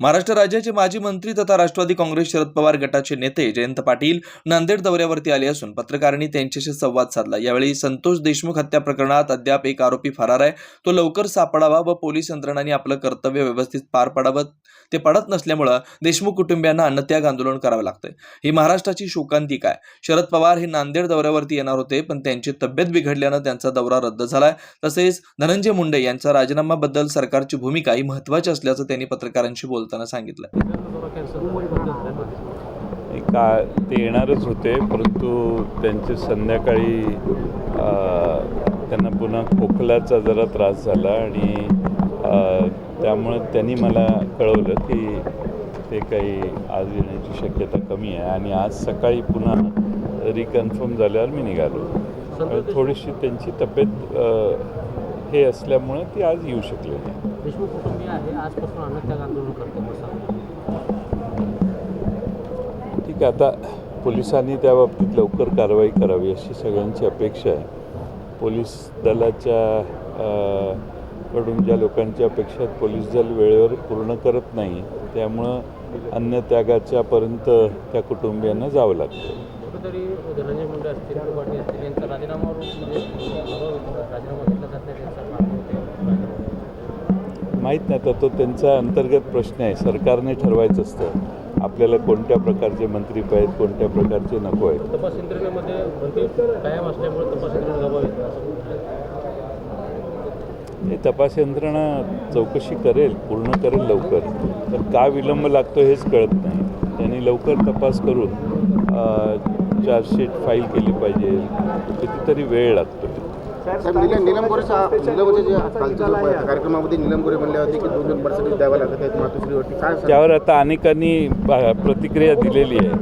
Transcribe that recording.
महाराष्ट्र राज्याचे माजी मंत्री तथा राष्ट्रवादी काँग्रेस शरद पवार गटाचे नेते जयंत पाटील नांदेड दौऱ्यावरती आले असून पत्रकारांनी त्यांच्याशी संवाद साधला. यावेळी संतोष देशमुख हत्या प्रकरणात अद्याप एक आरोपी फरार आहे. तो लवकर सापडावा व पोलीस यंत्रणांनी आपलं कर्तव्य व्यवस्थित पार पाडावं ते पडत नसल्यामुळं देशमुख कुटुंबियांना अन्नत्याग आंदोलन करावं लागतंय. ही महाराष्ट्राची शोकांतिका आहे. शरद पवार हे नांदेड दौऱ्यावरती येणार होते पण त्यांची तब्येत बिघडल्यानं त्यांचा दौरा रद्द झालाय. तसेच धनंजय मुंडे यांचा राजीनामाबद्दल सरकारची भूमिका ही महत्वाची असल्याचं त्यांनी पत्रकारांशी बोलताना सांगितलं. का ते येणारच होते परंतु त्यांचे संध्याकाळी अ, त्यांना पुन्हा खोकल्याचा जरा त्रास झाला आणि अ, त्यामुळं त्यांनी मला कळवलं की ते काही आज येण्याची शक्यता कमी आहे. आणि आज सकाळी पुन्हा रिकन्फर्म झाल्यावर मी निघालो. थोडीशी त्यांची तब्येत हे असल्यामुळं ती आज येऊ शकले नाही. देशमुख कुटुंबीय आहे. आजपासून अन्नत्याग आंदोलन करते ठीक आहे आता पोलिसांनी त्या बाबतीत लवकर कारवाई करावी अशी सगळ्यांची अपेक्षा आहे. पोलीस दलाच्या कडून ज्या लोकांची अपेक्षा पोलीस दल वेळेवर पूर्ण करत नाही. त्यामुळं अन्नत्यागाच्या पर्यंत त्या कुटुंबियांना जावं लागतं. कुठेतरी धनंजय मुंडे असतील यांचा राजीनामावर म्हणजे राजीनामा माहीत नाही आता तो त्यांचा अंतर्गत प्रश्न आहे. सरकारने ठरवायचं असतं आपल्याला कोणत्या प्रकारचे मंत्री पाहिजेत कोणत्या प्रकारचे नको आहेत. तपास यंत्रणेमध्ये भरती कायम असल्यामुळे तपास यंत्रणा हे तपास यंत्रणा चौकशी करेल पूर्ण करेल लवकर. तर का विलंब लागतो हेच कळत नाही. त्यांनी लवकर तपास करून चार्जशीट फाईल केली पाहिजे. कितीतरी वेळ लागतो. साहेब निलम निलम गोरे कार्यक्रमामध्ये निलम गोरे म्हणले होते की दोन दोन पर्सेंटेज द्यावं लागत आहेत मातोश्रीवरती. काय? त्यावर आता अनेकांनी प्रतिक्रिया दिलेली आहे.